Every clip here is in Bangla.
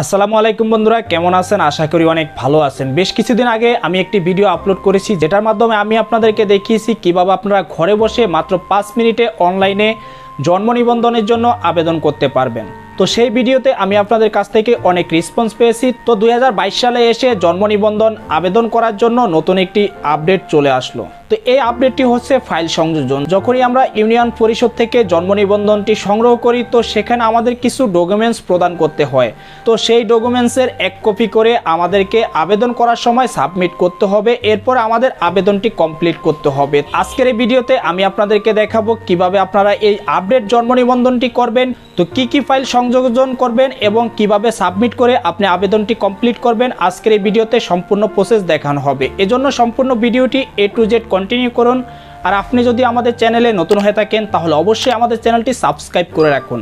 আসসালামু আলাইকুম বন্ধুরা, কেমন আছেন? আশা করি অনেক ভালো আছেন। বেশ কিছুদিন আগে আমি একটি ভিডিও আপলোড করেছি, যেটার মাধ্যমে আমি আপনাদেরকে দেখিয়েছি কীভাবে আপনারা ঘরে বসে মাত্র পাঁচ মিনিটে অনলাইনে জন্ম নিবন্ধনের জন্য আবেদন করতে পারবেন। তো সেই ভিডিওতে আমি আপনাদের কাছ থেকে অনেক রেসপন্স পেয়েছি। তো দু হাজার বাইশ সালে এসে জন্ম নিবন্ধন আবেদন করার জন্য নতুন একটি আপডেট চলে আসলো। তো এই আপডেটটি হচ্ছে ফাইল সংযোজন। যখনই আমরা ইউনিয়ন পরিষদ থেকে জন্ম নিবন্ধনটি সংগ্রহ করি, তো সেখানে আমাদের কিছু ডকুমেন্টস প্রদান করতে হয়। তো সেই ডকুমেন্টসের এক কপি করে আমাদেরকে আবেদন করার সময় সাবমিট করতে হবে। এরপর আমাদের আবেদনটি কমপ্লিট করতে হবে। আজকের এই ভিডিওতে আমি আপনাদেরকে দেখাবো কীভাবে আপনারা এই আপডেট জন্ম নিবন্ধনটি করবেন। তো কি কি ফাইল সংযোজন করবেন এবং কীভাবে সাবমিট করে আপনি আবেদনটি কমপ্লিট করবেন। আজকের এই ভিডিওতে সম্পূর্ণ প্রসেস দেখানো হবে। এজন্য সম্পূর্ণ ভিডিওটি এ টু জেড কন্টিনিউ করুন। আর আপনি যদি আমাদের চ্যানেলে নতুন হয়ে থাকেন, তাহলে অবশ্যই আমাদের চ্যানেলটি সাবস্ক্রাইব করে রাখুন।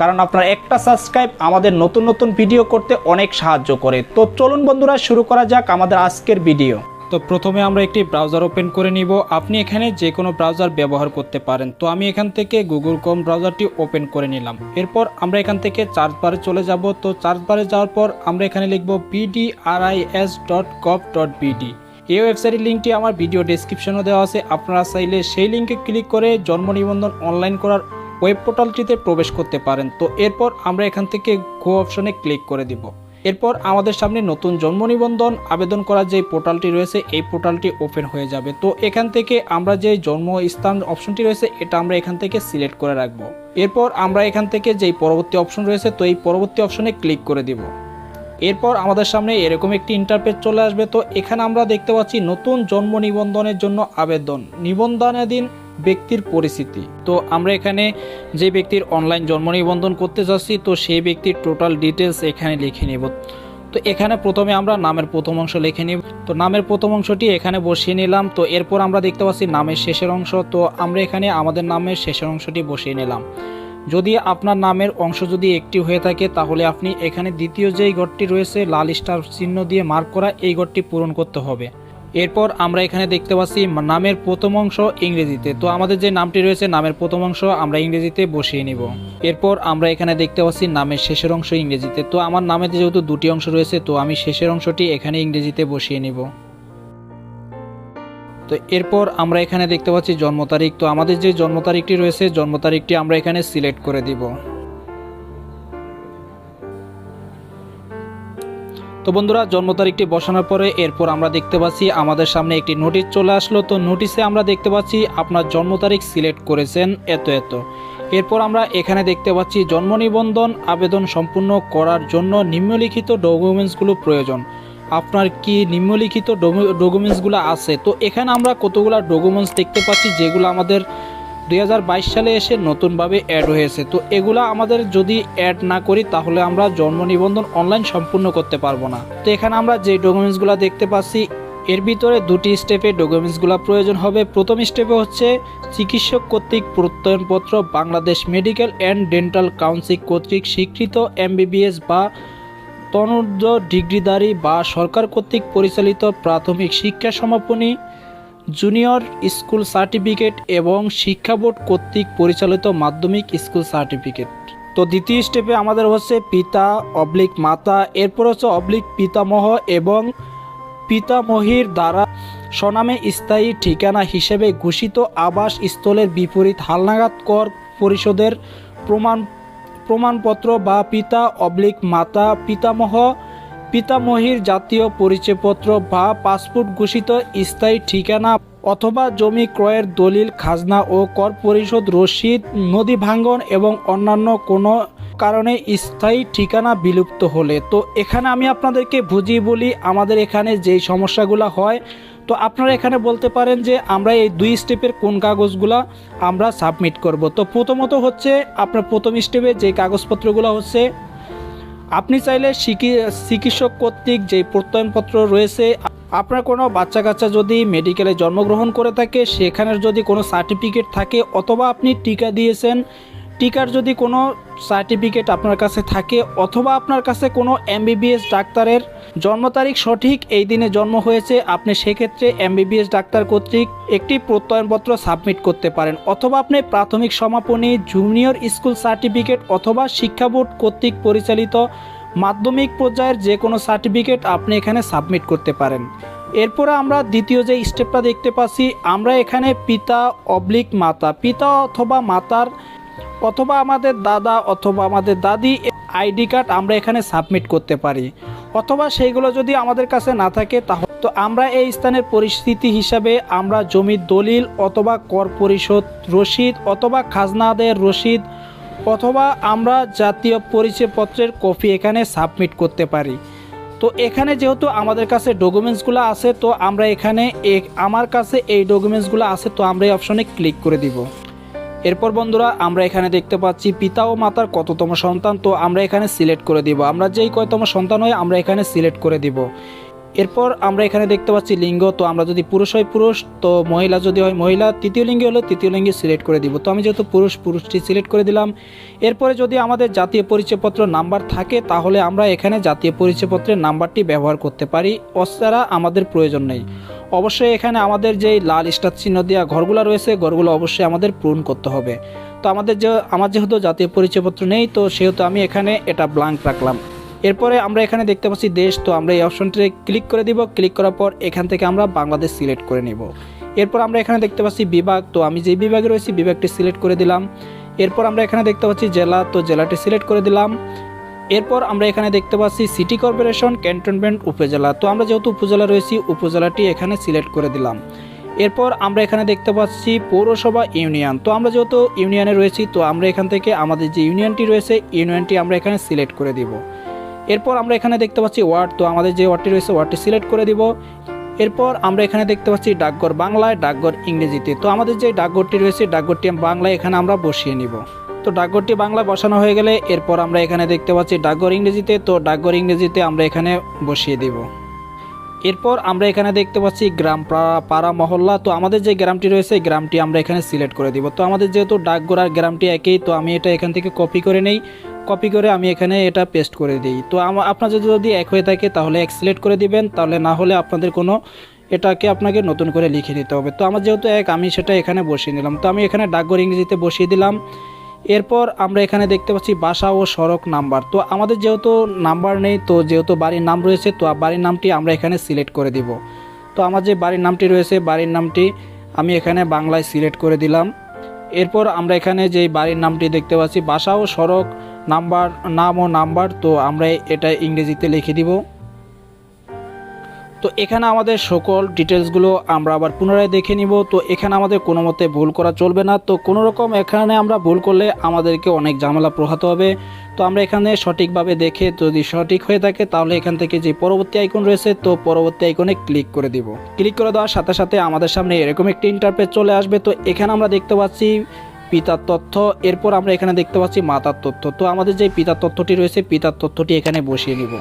কারণ আপনার একটা সাবস্ক্রাইব আমাদের নতুন নতুন ভিডিও করতে অনেক সাহায্য করে। তো চলুন বন্ধুরা, শুরু করা যাক আমাদের আজকের ভিডিও। তো প্রথমে আমরা একটি ব্রাউজার ওপেন করে নিব। আপনি এখানে যে কোনো ব্রাউজার ব্যবহার করতে পারেন। তো আমি এখান থেকে গুগল ক্রোম ব্রাউজারটি ওপেন করে নিলাম। এরপর আমরা এখান থেকে চার্জ বারে চলে যাব। তো চার্জ বারে যাওয়ার পর আমরা এখানে লিখব BDRIS dot gov dot BD এই ওয়েবসাইটের লিঙ্কটি আমার ভিডিও ডেসক্রিপশনে দেওয়া আছে। আপনারা চাইলে সেই লিঙ্কে ক্লিক করে জন্ম নিবন্ধন অনলাইন করার ওয়েব পোর্টালটিতে প্রবেশ করতে পারেন। তো এরপর আমরা এখান থেকে গো অপশনে ক্লিক করে দিব। এরপর আমাদের সামনে নতুন জন্ম নিবন্ধন আবেদন করার যে পোর্টালটি রয়েছে, এই পোর্টালটি ওপেন হয়ে যাবে। তো এখান থেকে আমরা যে জন্ম স্থান অপশনটি রয়েছে, এটা আমরা এখান থেকে সিলেক্ট করে রাখব। এরপর আমরা এখান থেকে যেই পরবর্তী অপশন রয়েছে, তো এই পরবর্তী অপশনে ক্লিক করে দিব। এরপর আমাদের সামনে এরকম একটি ইন্টারপেজ চলে আসবে। তো এখানে আমরা দেখতে পাচ্ছি নতুন জন্ম নিবন্ধনের জন্য আবেদন। নিবন্ধনাধীন ব্যক্তির পরিস্থিতি। তো আমরা এখানে যে ব্যক্তির অনলাইন জন্ম নিবন্ধন করতে যাচ্ছি, তো সেই ব্যক্তির টোটাল ডিটেলস এখানে লিখে নেব। তো এখানে প্রথমে আমরা নামের প্রথম অংশ লিখে নিব। তো নামের প্রথম অংশটি এখানে বসিয়ে নিলাম। তো এরপর আমরা দেখতে পাচ্ছি নামের শেষের অংশ। তো আমরা এখানে আমাদের নামের শেষের অংশটি বসিয়ে নিলাম। যদি আপনার নামের অংশ যদি একটি হয়ে থাকে, তাহলে আপনি এখানে দ্বিতীয় যেই ঘরটি রয়েছে, লাল স্টার চিহ্ন দিয়ে মার্ক করা এই ঘরটি পূরণ করতে হবে। এরপর আমরা এখানে দেখতে পাচ্ছি নামের প্রথম অংশ ইংরেজিতে। তো আমাদের যে নামটি রয়েছে, নামের প্রথম অংশ আমরা ইংরেজিতে বসিয়ে নিব। এরপর আমরা এখানে দেখতে পাচ্ছি নামের শেষের অংশ ইংরেজিতে। তো আমার নামে যেহেতু দুটি অংশ রয়েছে, তো আমি শেষের অংশটি এখানে ইংরেজিতে বসিয়ে নিব। তো এরপর আমরা এখানে দেখতে পাচ্ছি জন্ম তারিখ। তো আমাদের যে জন্ম তারিখটি রয়েছে, জন্ম তারিখটি আমরা এখানে সিলেক্ট করে দিব। তো বন্ধুরা, জন্ম তারিখটি বসানোর পরে এরপর আমরা দেখতে পাচ্ছি আমাদের সামনে একটি নোটিশ চলে আসলো। তো নোটিশে আমরা দেখতে পাচ্ছি আপনার জন্ম তারিখ সিলেক্ট করেছেন এত এত। এরপর আমরা এখানে দেখতে পাচ্ছি জন্ম নিবন্ধন আবেদন সম্পূর্ণ করার জন্য নিম্নলিখিত ডকুমেন্টসগুলো প্রয়োজন। আপনার কি নিম্নলিখিত ডকুমেন্টসগুলো আছে? তো এখানে আমরা কতগুলো ডকুমেন্টস দেখতে পাচ্ছি, যেগুলো আমাদের দুই হাজার বাইশ সালে এসে নতুনভাবে অ্যাড হয়েছে। তো এগুলা আমাদের যদি অ্যাড না করি, তাহলে আমরা জন্ম নিবন্ধন অনলাইন সম্পূর্ণ করতে পারব না। তো এখানে আমরা যে ডকুমেন্টসগুলো দেখতে পাচ্ছি, এর ভিতরে দুটি স্টেপে ডকুমেন্টসগুলো প্রয়োজন হবে। প্রথম স্টেপে হচ্ছে চিকিৎসক কর্তৃক প্রত্যয়নপত্র Bangladesh medical and dental council কর্তৃক স্বীকৃত এমবিবিএস বা তনুর্ধ ডিগ্রিধারী বা সরকার কর্তৃক পরিচালিত প্রাথমিক শিক্ষা সমাপনী। জুনিয়র স্কুল সার্টিফিকেট এবং শিক্ষা বোর্ড কর্তৃক পরিচালিত মাধ্যমিক স্কুল সার্টিফিকেট। তো দ্বিতীয় স্টেপে আমাদের হচ্ছে পিতা অবলিক মাতা, এরপর হচ্ছে অবলিক পিতামহ এবং পিতামহীর দ্বারা স্বনামে স্থায়ী ঠিকানা হিসেবে ঘোষিত আবাস স্থলের বিপরীত হালনাগাদ কর পরিষদের প্রমাণ, প্রমাণপত্র বা পিতা অবলিক মাতা, পিতামহ পিতামহীর জাতীয় পরিচয়পত্র বা পাসপোর্ট ঘোষিত স্থায়ী ঠিকানা অথবা জমি ক্রয়ের দলিল, খাজনা ও কর পরিশোধ রসিদ, নদী ভাঙ্গন এবং অন্যান্য কোনো কারণে স্থায়ী ঠিকানা বিলুপ্ত হলে। তো এখানে আমি আপনাদেরকে বুঝিয়ে বলি আমাদের এখানে যেই সমস্যাগুলো হয়। তো আপনারা এখানে বলতে পারেন যে আমরা এই দুই স্টেপের কোন কাগজগুলা আমরা সাবমিট করব। তো প্রথমত হচ্ছে আপনার প্রথম স্টেপে যে কাগজপত্রগুলো হচ্ছে আপনি চাইলে চিকিৎসক কর্তৃক যে প্রত্যয়নপত্র রয়েছে, আপনার কোনো বাচ্চা কাচ্চা যদি মেডিকেলে জন্মগ্রহণ করে থাকে, সেখানের যদি কোনো সার্টিফিকেট থাকে, অথবা আপনি টিকা দিয়েছেন টিকার যদি কোনো সার্টিফিকেট আপনার কাছে থাকে অথবা আপনার কাছে কোনো এমবিবিএস ডাক্তারের জন্ম তারিখ সঠিক এই দিনে জন্ম হয়েছে, আপনি সেক্ষেত্রে এমবিবিএস ডাক্তার কর্তৃক একটি প্রত্যয়নপত্র সাবমিট করতে পারেন। অথবা আপনি প্রাথমিক সমাপনী জুনিয়র স্কুল সার্টিফিকেট অথবা শিক্ষা বোর্ড কর্তৃক পরিচালিত মাধ্যমিক পর্যায়ের যে কোনো সার্টিফিকেট আপনি এখানে সাবমিট করতে পারেন। এরপরে আমরা দ্বিতীয় যে স্টেপটা দেখতে পাচ্ছি, আমরা এখানে পিতা অবলিক মাতা, পিতা অথবা মাতার অথবা আমাদের দাদা অথবা আমাদের দাদি আইডি কার্ড আমরা এখানে সাবমিট করতে পারি। অথবা সেইগুলো যদি আমাদের কাছে না থাকে তাহলে তো আমরা এই স্থানের পরিস্থিতি হিসাবে আমরা জমির দলিল অথবা কর পরিশোধ রসিদ অথবা খাজনা আদায়ের রসিদ অথবা আমরা জাতীয় পরিচয়পত্রের কপি এখানে সাবমিট করতে পারি। তো এখানে যেহেতু আমাদের কাছে ডকুমেন্টসগুলো আছে, তো আমরা এখানে আমার কাছে এই ডকুমেন্টসগুলো আছে, তো আমরা এই অপশনে ক্লিক করে দিব। এরপর বন্ধুরা, আমরা এখানে দেখতে পাচ্ছি পিতা ও মাতার কততম সন্তান, তো আমরা এখানে সিলেক্ট করে দিব। আমরা যেই কয়তম সন্তান হয়, আমরা এখানে সিলেক্ট করে দিব। এরপর আমরা এখানে দেখতে পাচ্ছি লিঙ্গ, তো আমরা যদি পুরুষ হয় পুরুষ, তো মহিলা যদি হয় মহিলা, তৃতীয় লিঙ্গে হলে তৃতীয় লিঙ্গে সিলেক্ট করে দিব। তো আমি যেহেতু পুরুষ, পুরুষটি সিলেক্ট করে দিলাম। এরপরে যদি আমাদের জাতীয় পরিচয়পত্র নাম্বার থাকে, তাহলে আমরা এখানে জাতীয় পরিচয়পত্রের নাম্বারটি ব্যবহার করতে পারি। অছাড়া আমাদের প্রয়োজন নেই। অবশ্যই এখানে আমাদের যেই লাল স্টার চিহ্ন দেওয়া ঘরগুলো রয়েছে, ঘরগুলো অবশ্যই আমাদের পূরণ করতে হবে। তো আমাদের যে, আমার যেহেতু জাতীয় পরিচয়পত্র নেই, তো সেহেতু আমি এখানে এটা ব্লাঙ্ক রাখলাম। এরপরে আমরা এখানে দেখতে পাচ্ছি দেশ, তো আমরা এই অপশনটিতে ক্লিক করে দিব। ক্লিক করার পর এখান থেকে আমরা বাংলাদেশ সিলেক্ট করে নিব। এরপর আমরা এখানে দেখতে পাচ্ছি বিভাগ, তো আমি যে বিভাগে রয়েছি বিভাগটি সিলেক্ট করে দিলাম। এরপর আমরা এখানে দেখতে পাচ্ছি জেলা, তো জেলাটি সিলেক্ট করে দিলাম। এরপর আমরা এখানে দেখতে পাচ্ছি সিটি কর্পোরেশন, ক্যান্টনমেন্ট উপজেলা। তো আমরা যেহেতু উপজেলা রয়েছি, উপজেলাটি এখানে সিলেক্ট করে দিলাম। এরপর আমরা এখানে দেখতে পাচ্ছি পৌরসভা ইউনিয়ন। তো আমরা যেহেতু ইউনিয়নে রয়েছি, তো আমরা এখান থেকে আমাদের যে ইউনিয়নটি রয়েছে, ইউনিয়নটি আমরা এখানে সিলেক্ট করে দিব। এরপর আমরা এখানে দেখতে পাচ্ছি ওয়ার্ড, তো আমাদের যে ওয়ার্ডটি রয়েছে, ওয়ার্ডটি সিলেক্ট করে দিব। এরপর আমরা এখানে দেখতে পাচ্ছি ডাকঘর বাংলায়, ডাকঘর ইংরেজিতে। তো আমাদের যে ডাকঘরটি রয়েছে, ডাকঘরটি বাংলায় এখানে আমরা বসিয়ে নিব। তো ডাকঘরটি বাংলায় বসানো হয়ে গেলে এরপর আমরা এখানে দেখতে পাচ্ছি ডাকঘর ইংরেজিতে। তো ডাকঘর ইংরেজিতে আমরা এখানে বসিয়ে দিব। এরপর আমরা এখানে দেখতে পাচ্ছি গ্রাম পাড়া- মহল্লা। তো আমাদের যে গ্রামটি রয়েছে গ্রামটি আমরা এখানে সিলেক্ট করে দিব। তো আমাদের যেহেতু ডাকঘর আর গ্রামটি একই, তো আমি এটা এখান থেকে কপি করে নেই। কপি করে আমি এখানে এটা পেস্ট করে দিই। তো আপনার যদি যদি এক হয়ে থাকে, তাহলে এক সিলেক্ট করে দিবেন। তাহলে না হলে আপনাদের কোনো এটাকে আপনাকে নতুন করে লিখে নিতে হবে। তো আমার যেহেতু এক, আমি সেটা এখানে বসিয়ে নিলাম। তো আমি এখানে ডাকঘর ইংরেজিতে বসিয়ে দিলাম। এরপর আমরা এখানে দেখতে পাচ্ছি বাসা ও সড়ক নাম্বার। তো আমাদের যেহেতু নাম্বার নেই, তো যেহেতু বাড়ির নাম রয়েছে, তো বাড়ির নামটি আমরা এখানে সিলেক্ট করে দিব। তো আমার যে বাড়ির নামটি রয়েছে, বাড়ির নামটি আমি এখানে বাংলায় সিলেক্ট করে দিলাম। এরপর আমরা এখানে যে বাড়ির নামটি দেখতে পাচ্ছি, বাসা ও সড়ক নাম্বার, নাম ও নাম্বার, তো আমরা এটা ইংরেজিতে লিখে দিব। তো এখানে আমাদের সকল ডিটেলসগুলো আমরা আবার পুনরায় দেখে নিব। তো এখানে আমাদের কোনো মতে ভুল করা চলবে না। তো কোনো রকম এখানে আমরা ভুল করলে আমাদেরকে অনেক ঝামেলা পোহাতে হবে। তো আমরা এখানে সঠিকভাবে দেখে যদি সঠিক হয়ে থাকে, তাহলে এখান থেকে যে পরবর্তী আইকন রয়েছে, তো পরবর্তী আইকনে ক্লিক করে দিব। ক্লিক করে দেওয়ার সাথে সাথে আমাদের সামনে এরকম একটি ইন্টারপেজ চলে আসবে। তো এখানে আমরা দেখতে পাচ্ছি পিতার তথ্য। এরপর আমরা এখানে দেখতে পাচ্ছি মাতার তথ্য। তো আমাদের যে পিতার তথ্যটি রয়েছে, পিতার তথ্যটি এখানে বসিয়ে নিব।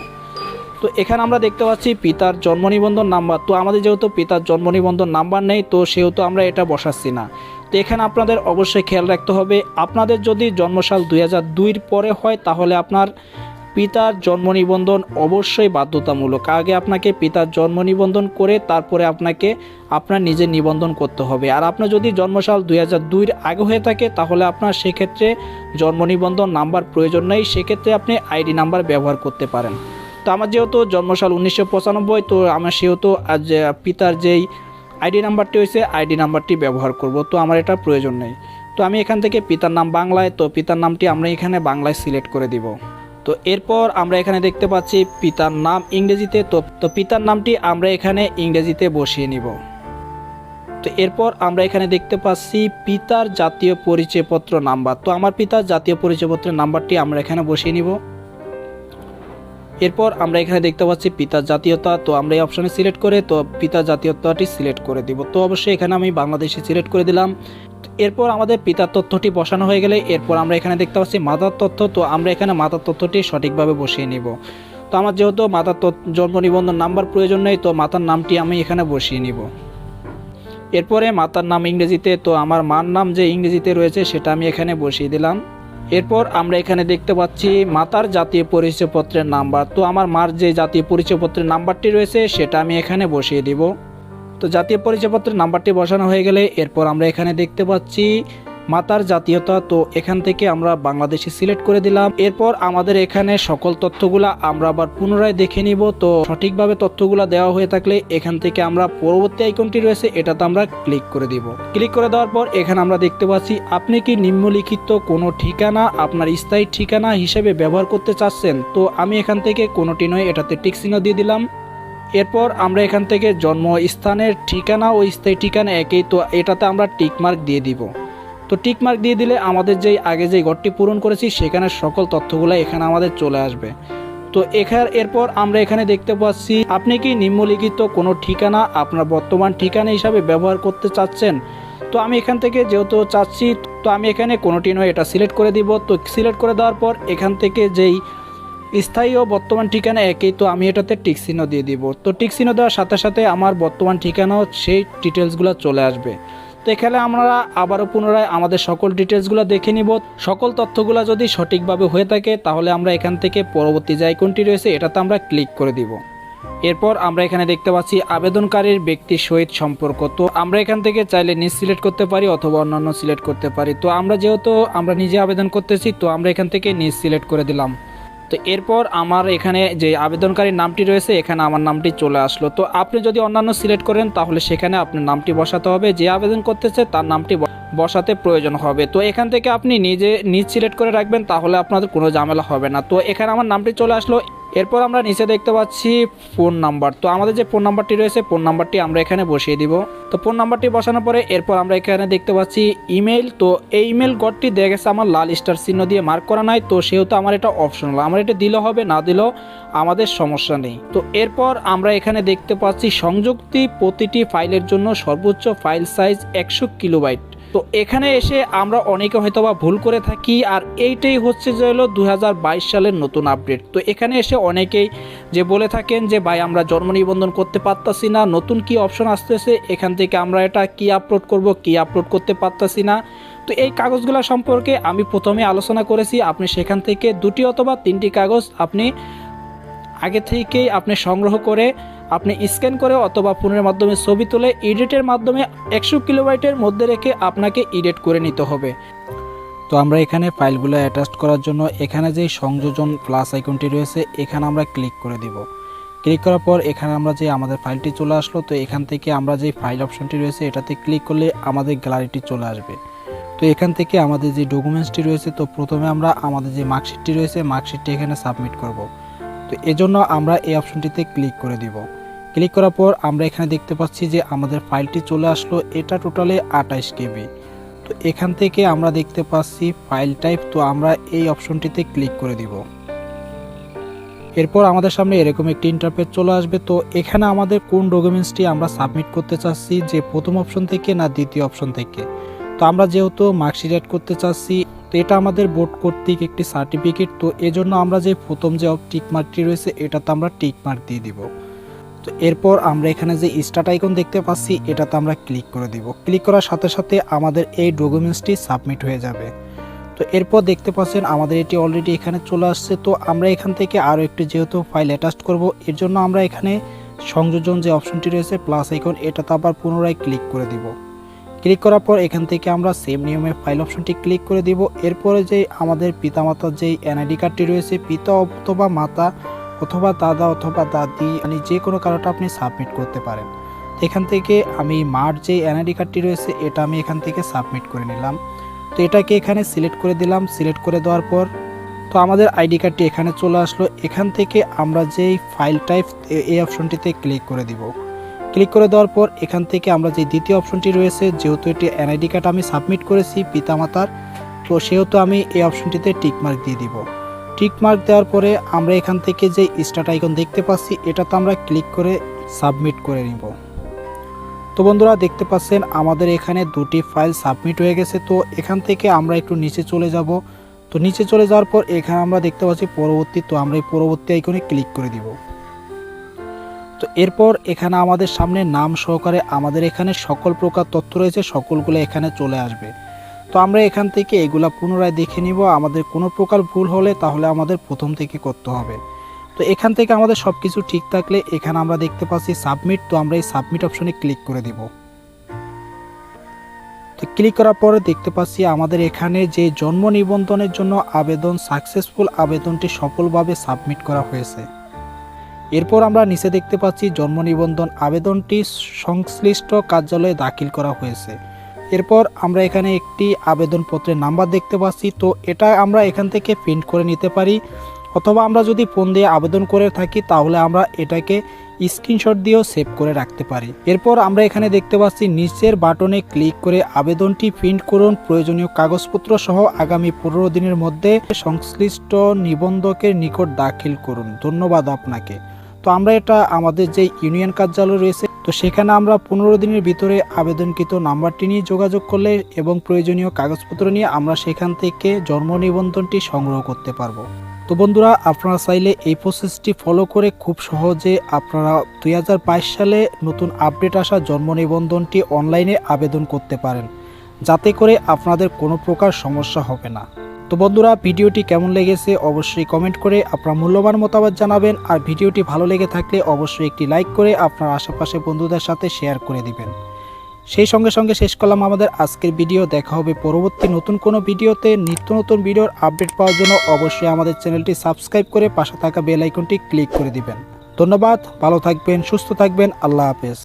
তো এখানে আমরা দেখতে পাচ্ছি পিতার জন্ম নিবন্ধন নাম্বার। তো আমাদের যেহেতু পিতার জন্ম নিবন্ধন নাম্বার নেই, তো সেহেতু আমরা এটা বসাচ্ছি না। তো এখানে আপনাদের অবশ্যই খেয়াল রাখতে হবে, আপনাদের যদি জন্মসাল দুই হাজার দুইয়ের পরে হয়, তাহলে আপনার পিতার জন্ম নিবন্ধন অবশ্যই বাধ্যতামূলক। আগে আপনাকে পিতার জন্ম নিবন্ধন করে তারপরে আপনাকে আপনার নিজের নিবন্ধন করতে হবে। আর আপনার যদি জন্মসাল দুই হাজার দুইয়ের আগে হয়ে থাকে, তাহলে আপনার সেক্ষেত্রে জন্ম নিবন্ধন নাম্বার প্রয়োজন নেই। সেক্ষেত্রে আপনি আইডি নাম্বার ব্যবহার করতে পারেন। তো আমার যেহেতু জন্মসাল উনিশশো পঁচানব্বই, তো আমার সেহেতু আজ পিতার যেই আইডি নাম্বারটি হয়েছে, আইডি নাম্বারটি ব্যবহার করব। তো আমার এটা প্রয়োজন নেই। তো আমি এখান থেকে পিতার নাম বাংলায়, তো পিতার নামটি আমরা এখানে বাংলায় সিলেক্ট করে দিব। তো এরপর আমরা এখানে দেখতে পাচ্ছি পিতার নাম ইংরেজিতে, তো তো পিতার নামটি আমরা এখানে ইংরেজিতে বসিয়ে নিব। তো এরপর আমরা এখানে দেখতে পাচ্ছি পিতার জাতীয় পরিচয়পত্র নাম্বার। তো আমার পিতার জাতীয় পরিচয়পত্রের নাম্বারটি আমরা এখানে বসিয়ে নিব। এরপর আমরা এখানে দেখতে পাচ্ছি পিতার জাতীয়তা, তো আমরা এই অপশানে সিলেক্ট করে, তো পিতার জাতীয়তাটি সিলেক্ট করে দিব। তো অবশ্যই এখানে আমি বাংলাদেশে সিলেক্ট করে দিলাম। এরপর আমাদের পিতার তথ্যটি বসানো হয়ে গেলে এরপর আমরা এখানে দেখতে পাচ্ছি মাতার তথ্য, তো আমরা এখানে মাতার তথ্যটি সঠিকভাবে বসিয়ে নিব। তো আমার যেহেতু মাতার জন্ম নিবন্ধন নাম্বার প্রয়োজন নেই, তো মাতার নামটি আমি এখানে বসিয়ে নিব। এরপরে মাতার নাম ইংরেজিতে, তো আমার মার নাম যে ইংরেজিতে রয়েছে সেটা আমি এখানে বসিয়ে দিলাম। এরপর আমরা এখানে দেখতে পাচ্ছি মাতার জাতীয় পরিচয়পত্রের নাম্বার, তো আমার মার যে জাতীয় পরিচয়পত্রের নাম্বারটি রয়েছে সেটা আমি এখানে বসিয়ে দিব। তো জাতীয় পরিচয়পত্রের নাম্বারটি বসানো হয়ে গেলে এরপর আমরা এখানে দেখতে পাচ্ছি মাতার জাতীয়তা। তো এখান থেকে আমরা বাংলাদেশে সিলেক্ট করে দিলাম। এরপর আমাদের এখানে সকল তথ্যগুলা আমরা আবার পুনরায় দেখে নিব। তো সঠিকভাবে তথ্যগুলা দেওয়া হয়ে থাকলে এখান থেকে আমরা পরবর্তী আইকনটি রয়েছে, এটাতে আমরা ক্লিক করে দিব। ক্লিক করে দেওয়ার পর এখানে আমরা দেখতে পাচ্ছি, আপনি কি নিম্নলিখিত কোনো ঠিকানা, আপনার স্থায়ী ঠিকানা হিসেবে ব্যবহার করতে চাচ্ছেন? তো আমি এখান থেকে কোনোটি নয়, এটাতে টিক চিহ্ন দিয়ে দিলাম। এরপর আমরা এখান থেকে জন্মস্থানের ঠিকানা ও স্থায়ী ঠিকানা একই তো এটাতে আমরা টিকমার্ক দিয়ে দিব। তো টিকমার্ক দিয়ে দিলে আমাদের যেই আগে যেই ঘরটি পূরণ করেছি সেখানে সকল তথ্যগুলো এখানে আমাদের চলে আসবে। তো এখানে এরপর আমরা এখানে দেখতে পাচ্ছি, আপনি কি নিম্নলিখিত কোনো ঠিকানা আপনার বর্তমান ঠিকানা হিসাবে ব্যবহার করতে চাচ্ছেন? তো আমি এখান থেকে যেহেতু চাচ্ছি, তো আমি এখানে কোনোটি নয়, এটা সিলেক্ট করে দিব। তো সিলেক্ট করে দেওয়ার পর এখান থেকে যেই স্থায়ী ও বর্তমান ঠিকানা একই, তো আমি এটাতে টিক দিয়ে দিব। তো টিক দেওয়ার সাথে সাথে আমার বর্তমান ঠিকানাও সেই ডিটেলসগুলো চলে আসবে। তো এখানে আমরা আবারও পুনরায় আমাদের সকল ডিটেলসগুলো দেখে নিব। সকল তথ্যগুলো যদি সঠিকভাবে হয়ে থাকে, তাহলে আমরা এখান থেকে পরবর্তী যে আইকনটি রয়েছে, এটাতে আমরা ক্লিক করে দিব। এরপর আমরা এখানে দেখতে পাচ্ছি আবেদনকারীর ব্যক্তির সহিত সম্পর্ক। তো আমরা এখান থেকে চাইলে নিজ সিলেক্ট করতে পারি অথবা অন্যান্য সিলেক্ট করতে পারি। তো আমরা যেহেতু আমরা নিজে আবেদন করতেছি, তো আমরা এখান থেকে নিজ সিলেক্ট করে দিলাম। তো এরপর আমার এখানে যে আবেদনকারীর নামটি রয়েছে, এখানে আমার নামটি চলে আসলো। তো আপনি যদি অন্যান্য সিলেক্ট করেন, তাহলে সেখানে আপনার নামটি বসাতে হবে। যে আবেদন করতেছে, তার নামটি বসাতে প্রয়োজন হবে। তো এখান থেকে আপনি নিজে, নিজ সিলেক্ট করে রাখবেন, তাহলে আপনাদের কোনো ঝামেলা হবে না। তো এখানে আমার নামটি চলে আসলো এরপর আমরা নিচে দেখতে পাচ্ছি ফোন নাম্বার। তো আমাদের যে ফোন নাম্বারটি রয়েছে, ফোন নাম্বারটি আমরা এখানে বসিয়ে দিব। তো ফোন নাম্বারটি বসানোর পরে এরপর আমরা এখানে দেখতে পাচ্ছি ইমেল তো এই ইমেল গড়টি দেখা গেছে আমার লাল স্টার চিহ্ন দিয়ে মার্ক করা নাই। তো সেহেতু আমার এটা অপশনাল আমার এটা দিলে হবে, না দিলেও আমাদের সমস্যা নেই। তো এরপর আমরা এখানে দেখতে পাচ্ছি সংযুক্তি প্রতিটি ফাইলের জন্য সর্বোচ্চ ফাইল সাইজ একশো কিলোবাইট তো এখানে এসে আমরা অনেকে হয়তো বা ভুল করে থাকি, আর এইটাই হচ্ছে যে হলো দু হাজার বাইশ সালের নতুন আপডেট। তো এখানে এসে অনেকেই যে বলে থাকেন যে, ভাই, আমরা জন্ম নিবন্ধন করতে পারতাছি না, নতুন কি অপশন আসতেছে? এখান থেকে আমরা এটা কি আপলোড করব, কি আপলোড করতে পারতাছি না? তো এই কাগজগুলো সম্পর্কে আমি প্রথমে আলোচনা করেছি, আপনি সেখান থেকে দুটি অথবা তিনটি কাগজ আপনি আগে থেকেই আপনি সংগ্রহ করে আপনি স্ক্যান করে অথবা ফোনের মাধ্যমে ছবি তুলে এডিটের মাধ্যমে একশো কিলোবাইটের মধ্যে রেখে আপনাকে এডিট করে নিতে হবে। তো আমরা এখানে ফাইলগুলো অ্যাটাচ করার জন্য এখানে যে সংযোজন প্লাস আইকনটি রয়েছে, এখানে আমরা ক্লিক করে দিব। ক্লিক করার পর এখানে আমরা যে আমাদের ফাইলটি চলে আসলো, তো এখান থেকে আমরা যে ফাইল অপশনটি রয়েছে, এটাতে ক্লিক করলে আমাদের গ্যালারিটি চলে আসবে। তো এখান থেকে আমাদের যে ডকুমেন্টসটি রয়েছে, তো প্রথমে আমরা আমাদের যে মার্কশিটটি রয়েছে, মার্কশিটটি এখানে সাবমিট করব। তো এজন্য আমরা এই অপশনটিতে ক্লিক করে দিব। ক্লিক করার পর আমরা এখানে দেখতে পাচ্ছি যে আমাদের ফাইলটি চলে আসলো। এটা টোটালে আঠাইশ কেবি। তো এখান থেকে আমরা দেখতে পাচ্ছি ফাইল টাইপ। তো আমরা এই অপশনটিতে ক্লিক করে দিব। এরপর আমাদের সামনে এরকম একটি ইন্টারপেজ চলে আসবে। তো এখানে আমাদের কোন ডকুমেন্টসটি আমরা সাবমিট করতে চাচ্ছি, যে প্রথম অপশন থেকে না দ্বিতীয় অপশন থেকে? তো আমরা যেহেতু মার্কশিট অ্যাড করতে চাচ্ছি, তো এটা আমাদের বোর্ড কর্তৃক একটি সার্টিফিকেট। তো এজন্য আমরা যে প্রথম যে টিক মার্কটি রয়েছে, এটাতে আমরা টিক মার্ক দিয়ে দিব। তো এরপর আমরা এখানে যে স্টার্ট আইকন দেখতে পাচ্ছি, এটাতে আমরা ক্লিক করে দিব। ক্লিক করার সাথে সাথে আমাদের এই ডকুমেন্টসটি সাবমিট হয়ে যাবে। তো এরপর দেখতে পাচ্ছেন, আমাদের এটি অলরেডি এখানে চলে আসছে। তো আমরা এখান থেকে আরও একটি যেহেতু ফাইল অ্যাটাচ করব, এর জন্য আমরা এখানে সংযোজন যে অপশনটি রয়েছে প্লাস আইকন এটাতে আবার পুনরায় ক্লিক করে দিব। ক্লিক করার পর এখান থেকে আমরা সেম নিয়মে ফাইল অপশনটি ক্লিক করে দিব। এরপরে যে আমাদের পিতামাতার যেই এনআইডি কার্ডটি রয়েছে, পিতা অথবা মাতা অথবা দাদা অথবা দাদি মানে যে কোনো কারোটা আপনি সাবমিট করতে পারেন। এখান থেকে আমি মার যে এনআইডি কার্ডটি রয়েছে, এটা আমি এখান থেকে সাবমিট করে নিলাম। তো এটাকে এখানে সিলেক্ট করে দিলাম। সিলেক্ট করে দেওয়ার পর তো আমাদের আইডি কার্ডটি এখানে চলে আসলো। এখান থেকে আমরা যেই ফাইল টাইপ এই অপশনটিতে ক্লিক করে দিব। ক্লিক করে দেওয়ার পর এখান থেকে আমরা যে দ্বিতীয় অপশনটি রয়েছে, যেহেতু এটি এনআইডি কার্ড আমি সাবমিট করেছি পিতামাতার, তো সেহেতু আমি এই অপশনটিতে টিকমার্ক দিয়ে দিব। টিক মার্ক দেওয়ার পরে আমরা এখান থেকে যে স্টার্ট আইকন দেখতে পাচ্ছি, এটাতে আমরা ক্লিক করে সাবমিট করে নিব। তো বন্ধুরা, দেখতে পাচ্ছেন আমাদের এখানে দুটি ফাইল সাবমিট হয়ে গেছে। তো এখান থেকে আমরা একটু নিচে চলে যাব। তো নিচে চলে যাওয়ার পর এখানে আমরা দেখতে পাচ্ছি পরবর্তী, তো আমরা এই পরবর্তী আইকনে ক্লিক করে দিব। তো এরপর এখানে আমাদের সামনে নাম সহকারে আমাদের এখানে সকল প্রকার তথ্য রয়েছে, সকলগুলো এখানে চলে আসবে। তো আমরা এখান থেকে এগুলা পুনরায় দেখে নিব। আমাদের কোনো প্রকার ভুল হলে তাহলে আমাদের প্রথম থেকে করতে হবে। তো এখান থেকে আমাদের সব কিছু ঠিক থাকলে এখানে আমরা দেখতে পাচ্ছি সাবমিট, তো আমরা এই সাবমিট অপশনে ক্লিক করে দিব। তো ক্লিক করার পরে দেখতে পাচ্ছি আমাদের এখানে যে জন্ম নিবন্ধনের জন্য আবেদন সাকসেসফুল আবেদনটি সফলভাবে সাবমিট করা হয়েছে। এরপর আমরা নিচে দেখতে পাচ্ছি জন্ম নিবন্ধন আবেদনটি সংশ্লিষ্ট কার্যালয়ে দাখিল করা হয়েছে। এরপর আমরা এখানে একটি আবেদনপত্রের নাম্বার দেখতে পাচ্ছি। তো এটা আমরা এখান থেকে প্রিন্ট করে নিতে পারি। অথবা আমরা যদি ফোন দিয়ে আবেদন করে থাকি, তাহলে আমরা এটাকে স্ক্রিনশট দিয়েও সেভ করে রাখতে পারি। এরপর আমরা এখানে দেখতে পাচ্ছি, নিচের বাটনে ক্লিক করে আবেদনটি প্রিন্ট করুন। প্রয়োজনীয় কাগজপত্র সহ আগামী পনেরো দিনের মধ্যে সংশ্লিষ্ট নিবন্ধকের নিকট দাখিল করুন। ধন্যবাদ আপনাকে। তো আমরা এটা আমাদের যে ইউনিয়ন কার্যালয় রয়েছে তো সেখানে আমরা পনেরো দিনের ভিতরে আবেদনকৃত নাম্বারটি নিয়ে যোগাযোগ করলে এবং প্রয়োজনীয় কাগজপত্র নিয়ে আমরা সেখান থেকে জন্ম নিবন্ধনটি সংগ্রহ করতে পারব। তো বন্ধুরা, আপনারা চাইলে এই প্রসেসটি ফলো করে খুব সহজে আপনারা দু হাজার বাইশ সালে নতুন আপডেট আসা জন্ম নিবন্ধনটি অনলাইনে আবেদন করতে পারেন। যাতে করে আপনাদের কোনো প্রকার সমস্যা হবে না। তো বন্ধুরা, ভিডিওটি কেমন লেগেছে অবশ্যই কমেন্ট করে আপনার মূল্যবান মতামত জানাবেন। আর ভিডিওটি ভালো লেগে থাকলে অবশ্যই একটি লাইক করে আপনার আশেপাশে বন্ধুদের সাথে শেয়ার করে দিবেন। সেই সঙ্গে সঙ্গে শেষ করলাম আমাদের আজকের ভিডিও দেখা হবে পরবর্তী নতুন কোনো ভিডিওতে। নিত্য নতুন ভিডিওর আপডেট পাওয়ার জন্য অবশ্যই আমাদের চ্যানেলটি সাবস্ক্রাইব করে পাশে থাকা বেল আইকনটি ক্লিক করে দিবেন। ধন্যবাদ, ভালো থাকবেন, সুস্থ থাকবেন, আল্লাহ হাফেজ।